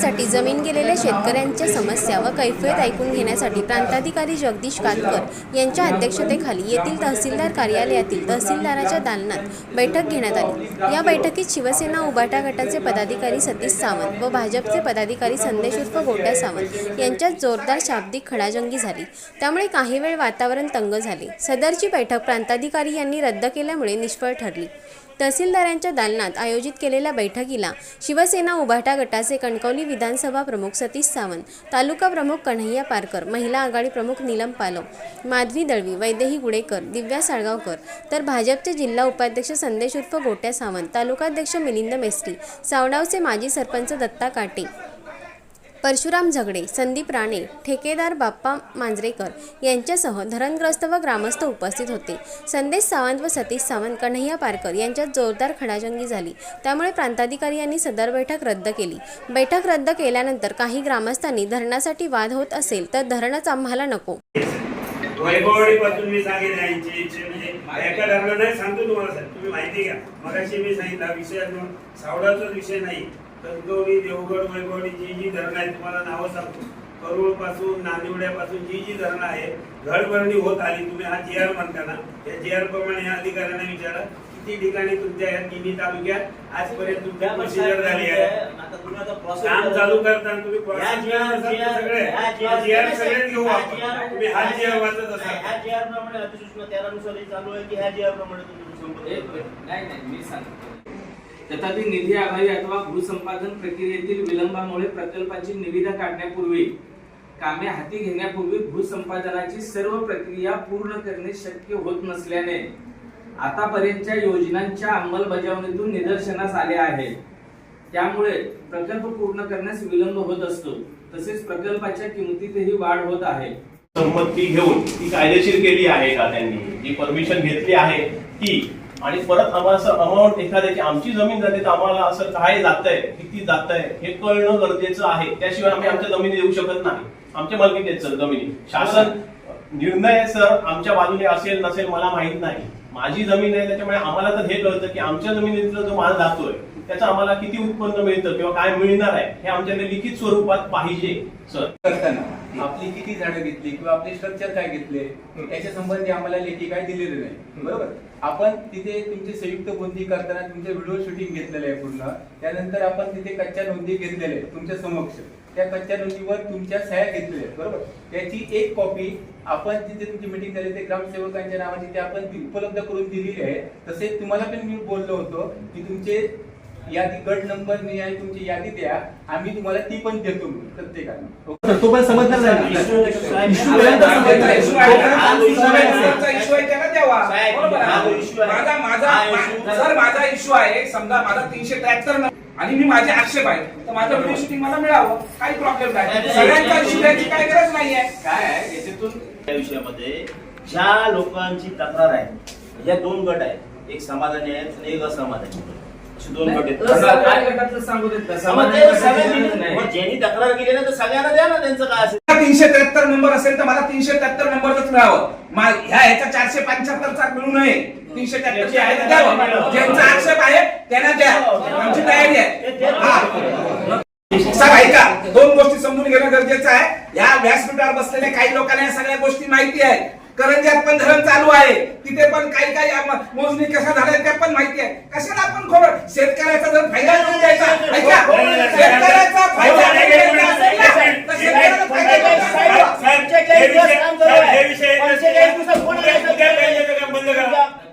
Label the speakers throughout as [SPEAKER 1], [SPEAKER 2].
[SPEAKER 1] घेण्यासाठी जमीन गेलेल्या शेतकऱ्यांच्या समस्या व कैफियत ऐकून घेण्यासाठी प्रांताधिकारी जगदीश कातकर यांच्या अध्यक्षतेखाली येथील तहसीलदार कार्यालयातील तहसीलदाराच्या दालनात बैठक घेण्यात आली. या बैठकीत शिवसेना उबाटा गटाचे पदाधिकारी सतीश सावंत व भाजपचे पदाधिकारी संदेश उर्फ गोट्या सावंत यांच्यात जोरदार शाब्दिक खडाजंगी झाली. त्यामुळे काही वेळ वातावरण तंग झाले. सदरची बैठक प्रांताधिकारी यांनी रद्द केल्यामुळे निष्फळ ठरली. तहसीलदारांच्या दालनात आयोजित केलेल्या बैठकीला शिवसेना उभाटा गटाचे कणकवली विधानसभा प्रमुख सतीश सावंत तालुका प्रमुख कन्हैया पारकर महिला आघाडी प्रमुख नीलम पालव माधवी दळवी वैदेही गुडेकर दिव्या साळगावकर तर भाजपचे जिल्हा उपाध्यक्ष संदेश उर्फ गोट्या सावंत तालुकाध्यक्ष मिलिंद मेस्त्री सावडावचे माजी सरपंच दत्ता काटे परशुराम झगडे संदीप राणे ठेकेदार बाप्पा मांजरेकर यांच्यासह धरणग्रस्त व ग्रामस्थ उपस्थित होते. संदेश सावंत व सतीश सावंत कन्हैया पारकर यांच्यात जोरदार खडाजंगी झाली. त्यामुळे प्रांताधिकारी यांनी सदर बैठक रद्द केली. बैठक रद्द केल्यानंतर काही ग्रामस्थांनी धरणासाठी वाद होत असेल तर धरणच आम्हाला नको.
[SPEAKER 2] वैभववाडीपासून मी सांगेन यांची इच्छा म्हणजे एका धरणात नाही सांगतो तुम्हाला साहेब. तुम्ही माहिती घ्या. मगाशी मी सांगितला विषय सावडाचाच विषय नाही. कणकवली देवगड वैभववाडी जी जी धरणं आहेत. तुम्हाला नावं सांगतो. करूळपासून नांदिवड्यापासून जी जी धरणं आहेत घडभरणी होत आली. तुम्ही हा जी आर म्हणता ना या जी आर प्रमाणे या अधिकाऱ्यांना विचारा. किती ठिकाणी तुमच्या या तिन्ही तालुक्यात आजपर्यंत तुमच्या प्रोसिजर झाली आहे? काम चालू करताना तुम्ही process करत असाल तर सगळे. जी आर सगळे घेऊ आपण. तुम्ही हा जी आर वाचत असाल.
[SPEAKER 3] एक मिनिट. नाही नाही मी सांगतो. तथापि निधी अभावी अथवा भूसंपादन प्रक्रियेतील विलंबामुळे प्रकल्पाची निविदा काढण्यापूर्वी कामे हाती घेण्यापूर्वी भूसंपादनाची सर्व प्रक्रिया पूर्ण करणे शक्य होत नसल्याने आतापर्यंतच्या योजनांच्या अंमलबजावणीतून निदर्शनास आले आहे. त्यामुळे प्रकल्प पूर्ण करण्यास विलंब होत असतो. तसेच प्रकल्पाच्या किमतीतही वाढ होत आहे.
[SPEAKER 4] संमती घेऊन ती कायदेशीर केली आहे का त्यांनी? जी परमिशन घेतली आहे ती आणि परत आम्हाला असं अमाऊंट एखाद्याची आमची जमीन जाते तर आम्हाला असं काय जात आहे किती जातंय हे कळणं गरजेचं आहे. त्याशिवाय आम्ही आमच्या जमिनी देऊ शकत नाही. आमच्या मालकीत सर जमिनी. शासन निर्णय सर आमच्या बाजूने असेल नसेल मला माहीत नाही. माझी जमीन आहे त्याच्यामुळे आम्हाला तर हे कळतं की आमच्या जमिनीतला जो माल जातोय त्याचं आम्हाला किती उत्पन्न मिळतं किंवा काय मिळणार आहे हे आमच्याकडे लिखित स्वरूपात पाहिजे सर.
[SPEAKER 5] आपली किती झाडं घेतली किंवा आपले स्ट्रक्चर काय घेतले याच्या संबंधी आम्हाला लेखी काय दिलेले नाही. बरोबर? आपण तिथे तुमची संयुक्त नोंदी करताना तुमचे व्हिडिओ शूटिंग घेतलेलं आहे पूर्ण. त्यानंतर आपण तिथे कच्च्या नोंदी घेतलेल्या आहेत तुमच्या समक्ष. त्या कच्च्या नोंदीवर तुमच्या सह्या घेतलेल्या आहेत बरोबर? त्याची एक कॉपी आपण जिथे तुमची मिटिंग झाली ते ग्रामसेवकांच्या नावाची ते आपण उपलब्ध करून दिलेली आहे. तसेच तुम्हाला पण मी बोललो होतो की तुमचे यादी गट नंबर नाही आहे तुमची यादी द्या. आम्ही तुम्हाला ती पण देतो प्रत्येकाने.
[SPEAKER 6] तो पण समजणार
[SPEAKER 2] हा.
[SPEAKER 7] माझा
[SPEAKER 2] हा
[SPEAKER 7] मा- इश्यू आहे. समजा माझा तीनशे त्र्याहत्तर आणि मी माझे आक्षेप आहे तर माझं व्हिडिओ शूटिंग मला मिळावं. काही प्रॉब्लेम नाही. सगळ्यांचा. इश्यू द्यायची काही गरज नाहीये.
[SPEAKER 3] काय आहे? याच्यातून
[SPEAKER 8] या विषयामध्ये ज्या लोकांची तक्रार आहे या दोन गट आहेत. एक समाधानी आहेत आणि एक असमाधानी असे दोन गट आहेत.
[SPEAKER 3] असं काय गटातलं सांगू देत का?
[SPEAKER 8] समाधानी
[SPEAKER 3] समाधानी
[SPEAKER 8] सगळ्यांनी-
[SPEAKER 3] गटाचं नाही.
[SPEAKER 8] मग ज्यांनी तक्रार केली ना तर सगळ्यांना द्या ना त्यांचं काय असेल.
[SPEAKER 7] तीनशे त्र्याहत्तर नंबर असेल तर मला तीनशे त्र्याहत्तर नंबरच मिळावं. मा- ह्या ह्याचा चारशे पंच्याहत्तरचा मिळू नये. तीनशे त्र्याहत्तर आहे तर द्यावं ज्यांचा आक्षेप आहे त्यांना द्या. आमची तयारी आहे. हा. साहेब ऐका. दोन गोष्टी समजून घेणं गरजेचं आहे. या व्यासपीठावर बसलेल्या काही लोकांना या सगळ्या गोष्टी माहिती आहेत. करंजात पण धरण चालू आहे तिथे पण काही काही मोजणी कशा झाल्या त्या पण माहिती आहे कशाला आपण खोबं शेतकऱ्याचा जर फायदा करून द्यायचा शेतकऱ्याचा फायदा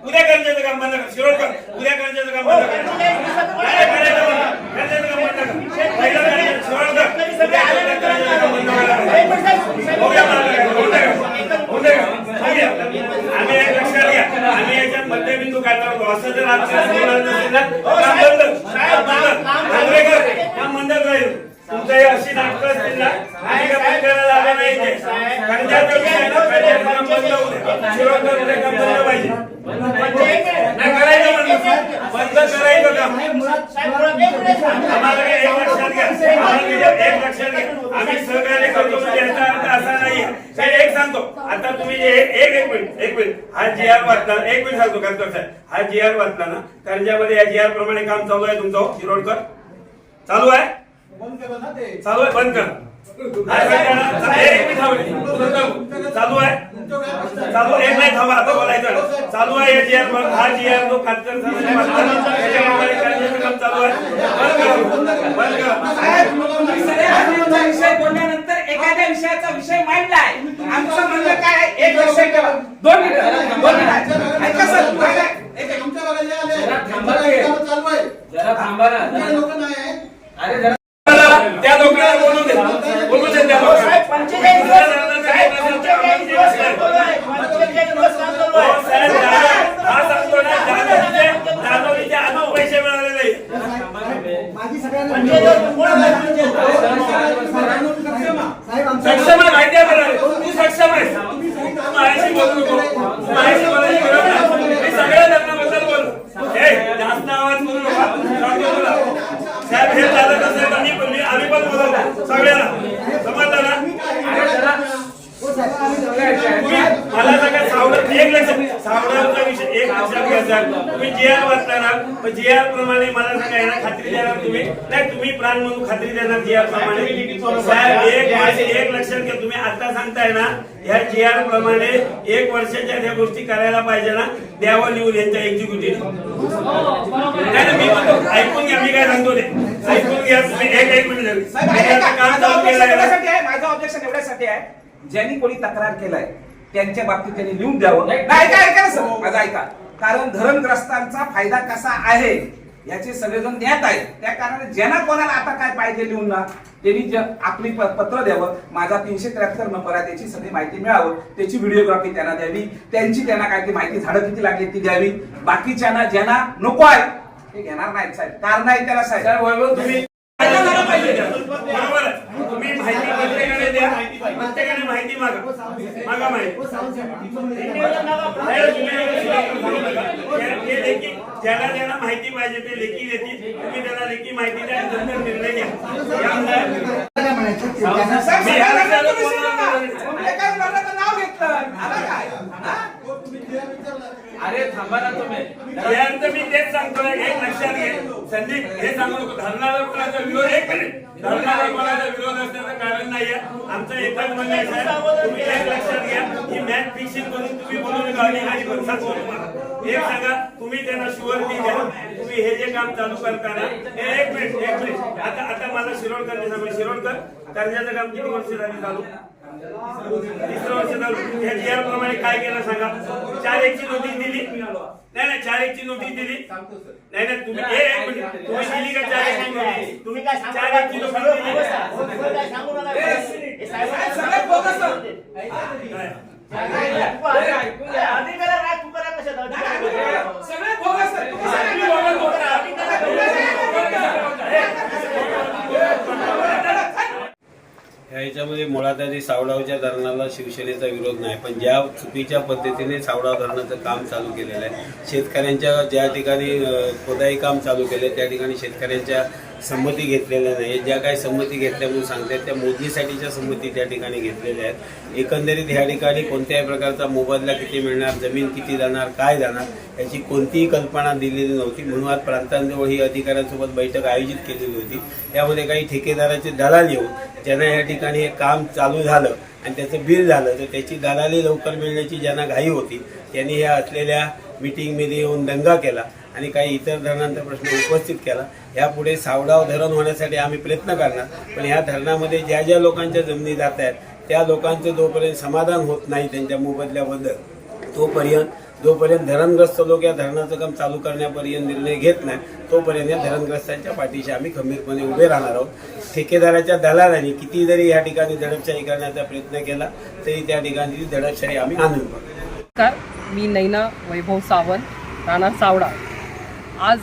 [SPEAKER 2] उद्या कर्जाचं काम बंद करा शिरोडकर उद्या कर्जाचं काम बंद करा काय करायचं बंद? कर्जाचं काम बंद करा पहिलं कर्ज- शिरोडकर, उद्या कर्जाचं काम बंद करा. होऊया मला, होऊन द्या. होऊन द्या. होऊया. आम्ही एक लक्षात घ्या आम्ही याच्यात मध्यबिंदू काढणार होतो असं जर आजच्या दिवसात नसेल ना, काम बंद काम बंद आंबेडकर, काम बंदच राहील तुमचं हे अशी असतील ना नाही बंद पाहिजे नाही करायचं बंद करायचं आम्हाला एक लक्षात घ्या आम्हाला एक लक्षात घ्या आम्ही सहकार्य करतो म्हणजे याचा अर्थ असा नाही एक सांगतो आता तुम्ही एक एक एक मिनिट एक मिनिट. हा जी आर वाचला एक मिनिट सांगतो कातकर साहेब. हा जी आर वाचला ना कर्जामध्ये या जी आर प्रमाणे काम चालू आहे तुमचं शिरोडकर चालू आहे? चालू आहे? बंद कर. करा. चालू आहे? चालू एक नाही थांबा आता बोलायचं चालू आहे हे GR बघ, हा जीआर जो खातकर त्याच्याप्रमाणे करण्याचं काम चालू आहे. बंद करा. बंद करा.
[SPEAKER 7] एखाद्या विषयाचा विषय मांडलाय. आमचं म्हणणं काय? एक ठेवा. दोन मिनिटं. दोन मिनिटं. ऐका सर ऐका.
[SPEAKER 3] जरा थांबा ना. अरे जरा
[SPEAKER 2] त्या लोकांना बोलू दे बोलू दे त्या लोकांना
[SPEAKER 8] साहेब, पंचेचाळीस दिवस- साहेब, पंचेचाळीस दिवस काम चालू आहे. पंचेचाळीस दिवस काम चालू
[SPEAKER 2] हो,
[SPEAKER 8] आहे.
[SPEAKER 2] साहेब, जाधव- हा सांगतो ना, जाधवचे- जाधवचे अजून पैसे मिळाले नाही
[SPEAKER 8] पंचेचाळीस दिवस कोण आहे पंचेचाळीस?
[SPEAKER 2] सक्षम आहे माहिती आहे मला तू सक्षम आहेस तू माझ्याशी बोलू नको तू माझ्याशी बोलायची गरज नाही मी सगळ्या लग्नाबद्दल बोलू हे जास्त आवाज करू नका सांगतो तुला साहेब हे चालत असेल तर मी पण मी आम्ही पण बोलवतो सगळ्यांना समजलं ना
[SPEAKER 3] अरे जरा
[SPEAKER 2] तुम्ही मला सगळं सावड एक लक्षात सावडाचा विषय एक लक्षात घ्यायचा तुम्ही जी आर वाचणार पण जी आर प्रमाणे मला सांगा याला खात्री देणार तुम्ही नाही तुम्ही प्राण म्हणून खात्री देणार जी आर प्रमाणे. साहेब एक वर्ष एक लक्षात घ्या. तुम्ही आता सांगताय ना ह्या जी आर प्रमाणे एक वर्षाच्या त्या गोष्टी करायला पाहिजे ना द्यावं लिहून यांच्या एक्झिक्युटिव्ह नाही मी म्हणतो ऐकून घ्या मी काय सांगतो ते. ऐकून घ्या तुम्ही एक एक मिनिट काम
[SPEAKER 7] माझं
[SPEAKER 2] चालू
[SPEAKER 7] ऑब्जेक्शन
[SPEAKER 2] केलंय. ना.
[SPEAKER 7] एवढ्यासाठी आहे माझं ऑब्जेक्शन एवढ्यासाठी आहे. ज्यांनी कोणी तक्रार केलाय त्यांच्या बाबतीत त्यांनी लिहून द्यावं. ऐका ऐका ना सर. माझं ऐका. कारण धरणग्रस्तांचा फायदा कसा आहे? याचे सगळेजण ज्ञात आहेत. त्या कारणाने ज्यांना कोणाला आता काय पाहिजे लिहून ना त्यांनी आपली पत्र द्यावं माझा तीनशे त्र्याहत्तर नंबर आहे त्याची सगळी माहिती मिळावं त्याची व्हिडिओग्राफी त्यांना द्यावी त्यांची त्यांना काय ती माहिती झाडं किती लागली ती द्यावी बाकीच्यांना ज्यांना नको आहे ते घेणार नाहीत साहेब. कारण आहे त्याला साहेब.
[SPEAKER 3] तुम्ही
[SPEAKER 2] मागा. माहिती ते लेखी ज्याला ज्याला माहिती पाहिजे ते लेखी देतील. तुम्ही त्याला लेखी माहिती द्या निर्णय घ्या यामुळे
[SPEAKER 7] साहेब,
[SPEAKER 2] मी
[SPEAKER 7] सगळ्या
[SPEAKER 2] ह्या
[SPEAKER 7] लग्नात
[SPEAKER 2] विषयाला
[SPEAKER 7] तुम्ही
[SPEAKER 2] बोलणार
[SPEAKER 7] शिकवता.
[SPEAKER 2] नाही.
[SPEAKER 7] तुमच्या काय लग्नाचं नाव घेतलं आला काय हा?
[SPEAKER 3] अरे थांबा ना तुम्ही.
[SPEAKER 2] यानंतर मी तेच सांगतोय. एक लक्षात घे. संदीप हे सांगू नको. धरणाला कोणाचा विरोध एक मिनिट धरणाला कोणाचा विरोध असण्याचं कारण नाहीये. आमचं एकच म्हणणं आहे साहेब तुम्ही एक लक्षात घ्या ही मॅच फिक्सिंग करून तुम्ही बोलून नका आणि आणि बोलू एक सांगा तुम्ही त्यांना शुअरटी द्या. तुम्ही हे जे काम चालू करताना हे एक मिनिट एक मिनिट. आता आता मला शिरोडकर शिरोडकर कर्जाचं काम किती वर्ष झाली चालू? तिसरं वर्ष चालू या जी आर प्रमाणे काय केलं सांगा चार एकची नोटीस दिली नाही नाही चार एकची नोटीस दिली नाही नाही तुम्ही ए, एक मिनिट तुम्ही दिली का चार एकची नोटीस
[SPEAKER 8] तुम्ही काय सांगू
[SPEAKER 2] चार. एकची नोटीस दिली.
[SPEAKER 8] तुम्ही काय सांगू नका. हे
[SPEAKER 7] सगळं बोगस आहे.
[SPEAKER 2] नाही.
[SPEAKER 8] अरे, ऐकून घ्या. अधिकाऱ्या काय तू करा कशात अधिकाऱ्या?
[SPEAKER 7] सगळे बोगस आहेत. तुम्ही सगळे
[SPEAKER 2] तुम्ही बोगस बोलता.
[SPEAKER 9] ह्याच्यामध्ये मुळात आधी सावडावच्या धरणाला शिवसेनेचा विरोध नाही पण ज्या चुकीच्या पद्धतीने सावडाव धरणाचं काम चालू केलेलं आहे शेतकऱ्यांच्या ज्या ठिकाणी खोदाई काम चालू केलं त्या ठिकाणी शेतकऱ्यांच्या संमती घेतलेल्या नाही ज्या काही संमती घेतल्या म्हणून सांगतात त्या मोदीसाठीच्या संमती त्या ठिकाणी घेतलेल्या आहेत. एकंदरीत ह्या ठिकाणी कोणत्याही प्रकारचा मोबदला किती मिळणार जमीन किती जाणार काय जाणार याची कोणतीही कल्पना दिलेली नव्हती. म्हणून आज प्रांतांजवळ ही अधिकाऱ्यांसोबत बैठक आयोजित केलेली होती. त्यामध्ये काही ठेकेदाराचे दलाल येऊन ज्यांना या ठिकाणी हे काम चालू झालं आणि त्याचं बिल झालं तर त्याची दलाली लवकर मिळण्याची ज्यांना घाई होती त्यांनी ह्या असलेल्या मिटिंगमध्ये येऊन दंगा केला आणि काही इतर धरणांचा प्रश्न उपस्थित केला. यापुढे सावडाव धरण होण्यासाठी आम्ही प्रयत्न करणार पण ह्या धरणामध्ये ज्या ज्या लोकांच्या जमिनी जात आहेत त्या लोकांचं जोपर्यंत समाधान होत नाही त्यांच्या मोबदल्याबद्दल तोपर्यंत जोपर्यंत धरणग्रस्त लोक या धरणाचं काम चालू करण्यापर्यंत निर्णय घेत नाही तोपर्यंत या धरणग्रस्तांच्या पाठीशी आम्ही खंबीरपणे उभे राहणार आहोत. ठेकेदाराच्या दलालांनी किती जरी या ठिकाणी दडपशाही करण्याचा प्रयत्न केला तरी त्या ठिकाणी दडपशाही आम्ही आणून
[SPEAKER 10] नमस्कार मी नैना वैभव सावंत राणा सावडा. आज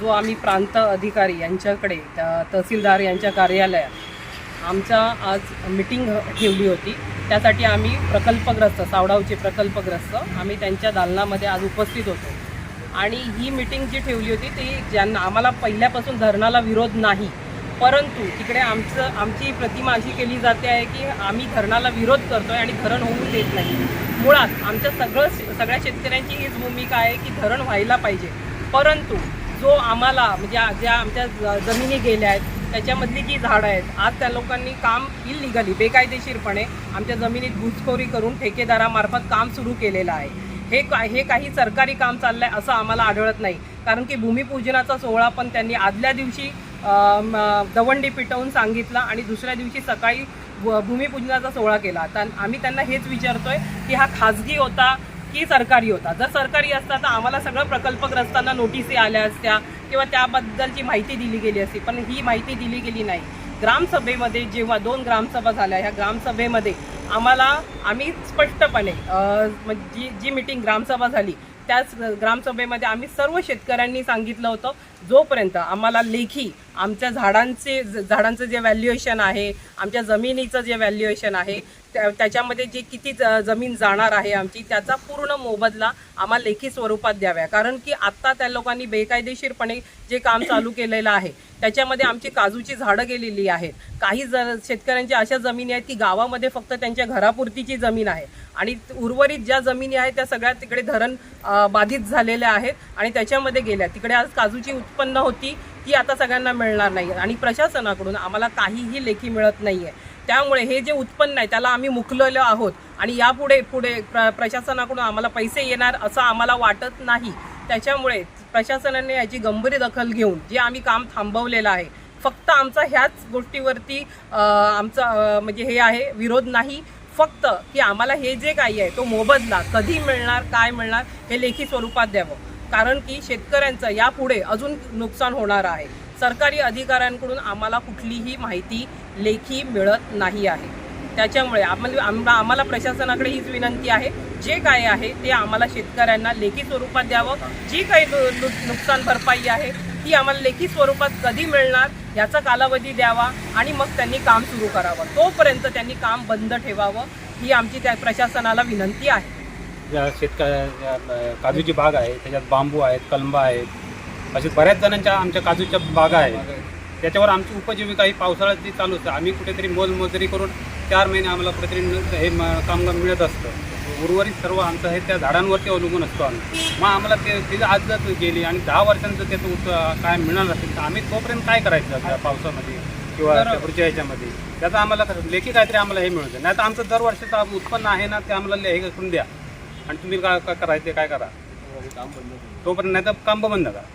[SPEAKER 10] जो आम्ही प्रांत अधिकारी यांच्याकडे त्या तहसीलदार यांच्या कार्यालयात आमच्या आज मिटिंग ठेवली होती. त्यासाठी आम्ही प्रकल्पग्रस्त सावडावचे प्रकल्पग्रस्त आम्ही त्यांच्या दालनामध्ये आज उपस्थित होतो. आणि ही मिटिंग जी ठेवली होती ती ज्यांना आम्हाला पहिल्यापासून धरणाला विरोध नाही परंतु तिकडे आमचं आमची प्रतिमा अशी केली जाते आहे की आम्ही धरणाला विरोध करतो आहे आणि धरण होऊ देत नाही. मुळात आमच्या सगळं सगळ्या शेतकऱ्यांची हीच भूमिका आहे की धरण व्हायला पाहिजे. परंतु जो आम्हाला म्हणजे ज्या आमच्या ज- जमिनी गेल्या आहेत त्याच्यामधली जी झाडं आहेत आज त्या लोकांनी काम इलिगली बेकायदेशीरपणे आमच्या जमिनीत घुसखोरी करून ठेकेदारामार्फत काम सुरू केलेलं आहे. हे का हे काही सरकारी काम चाललं आहे असं आम्हाला आढळत नाही. कारण की भूमिपूजनाचा सोहळा पण त्यांनी आदल्या दिवशी दवंडी पिटवून सांगितला आणि दुसऱ्या दिवशी सकाळी भूमिपूजनाचा सोहळा केला. तर आम्ही त्यांना हेच विचारतोय की हा खाजगी होता की सरकारी होता? जर सरकारी असता तर आम्हाला सगळं प्रकल्पग्रस्तांना नोटिसी आल्या असत्या किंवा त्याबद्दलची माहिती दिली गेली असती पण ही माहिती दिली गेली नाही. ग्रामसभेमध्ये जेव्हा दोन ग्रामसभा झाल्या ह्या ग्रामसभेमध्ये आम्हाला आम्ही स्पष्टपणे म्हणजे जी जी मिटिंग ग्रामसभा झाली त्याच ग्रामसभेमध्ये आम्ही सर्व शेतकऱ्यांनी सांगितलं होतं जोपर्यंत आम्हाला लेखी आमच्या झाडांचे झाडांचं जे व्हॅल्युएशन आहे आमच्या जमिनीचं जे व्हॅल्युएशन आहे त्या त्याच्यामध्ये जे किती ज- जमीन जाणार आहे आमची त्याचा पूर्ण मोबदला आम्हाला लेखी स्वरूपात द्याव्या. कारण की आत्ता त्या लोकांनी बेकायदेशीरपणे जे काम चालू केलेलं आहे त्याच्यामध्ये आमची काजूची झाडं गेलेली आहेत. काही ज शेतकऱ्यांच्या अशा जमिनी आहेत की गावामध्ये फक्त त्यांच्या घरापुरतीची जमीन आहे. आणि उर्वरित ज्या जमिनी आहेत त्या सगळ्या तिकडे धरण बाधित झालेल्या आहेत आणि त्याच्यामध्ये गेल्या. तिकडे आज काजूची उत्पन्न होती ती आता सगळ्यांना मिळणार नाही आणि प्रशासनाकडून आम्हाला काहीही लेखी मिळत नाही आहे त्यामुळे हे जे उत्पन्न आहे त्याला आम्ही मुकलेलो आहोत. आणि यापुढे पुढे प्र प्रशासनाकडून आम्हाला पैसे येणार असं आम्हाला वाटत नाही. त्याच्यामुळे प्रशासनाने याची गंभीर दखल घेऊन जे आम्ही काम थांबवलेलं आहे फक्त आमचा ह्याच गोष्टीवरती आमचा म्हणजे हे आहे विरोध नाही. फक्त की आम्हाला हे जे काही आहे तो मोबदला कधी मिळणार काय मिळणार हे लेखी स्वरूपात द्यावं. कारण की शेतकऱ्यांचं यापुढे अजून नुकसान होणार आहे. सरकारी अधिकाऱ्यांकडून आम्हाला कुठलीही माहिती लेखी मिळत नाही आहे. त्याच्यामुळे आम्हाला आम- आम्हाला प्रशासनाकडे हीच विनंती आहे. जे काय आहे ते आम्हाला शेतकऱ्यांना लेखी स्वरूपात द्यावं. जी काही नुकसान भरपाई आहे ती आम्हाला लेखी स्वरूपात कधी मिळणार याचा कालावधी द्यावा आणि मग त्यांनी काम सुरू करावं. तोपर्यंत त्यांनी काम बंद ठेवावं ही आमची त्या प्रशासनाला विनंती आहे.
[SPEAKER 11] ज्या शेतकऱ्या काजूची बाग आहे त्याच्यात बांबू आहेत कलंबा आहेत. असे बऱ्याच जणांच्या आमच्या काजूच्या बागा आहेत. त्याच्यावर आमची उपजीविका ही पावसाळ्यात जी चालू असते आम्ही कुठेतरी मोलमजुरी करून चार महिने आम्हाला कुठेतरी हे कामगार मिळत असतं. उर्वरित सर्व आमचं हे त्या झाडांवरती अवलंबून असतो आम्ही. मग आम्हाला ते तिथे आज जर गेली आणि दहा वर्षांचं त्याचं उत काय मिळणार असेल तर आम्ही तोपर्यंत काय करायचं त्या पावसामध्ये किंवा पुढच्या ह्याच्यामध्ये? त्याचं आम्हाला लेखी काहीतरी आम्हाला हे मिळतं नाही तर आमचं दरवर्षीचं उत्पन्न आहे ना ते आम्हाला हे करून द्या. आणि तुम्ही काय काय करायचं ते काय करा. तोपर्यंत नाही तर काम बंद करा.